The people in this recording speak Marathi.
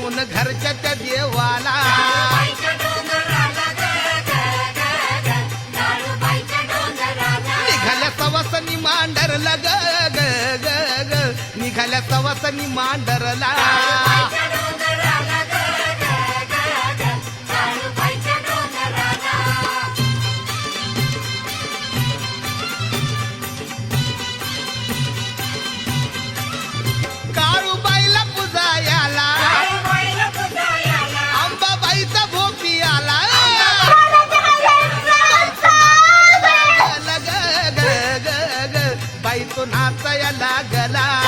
घरच्या त्या देवाला. निघाल्या सवासनी मांडरला ग निघाल्या सवासनी मांडरला तो नाचायला लागला.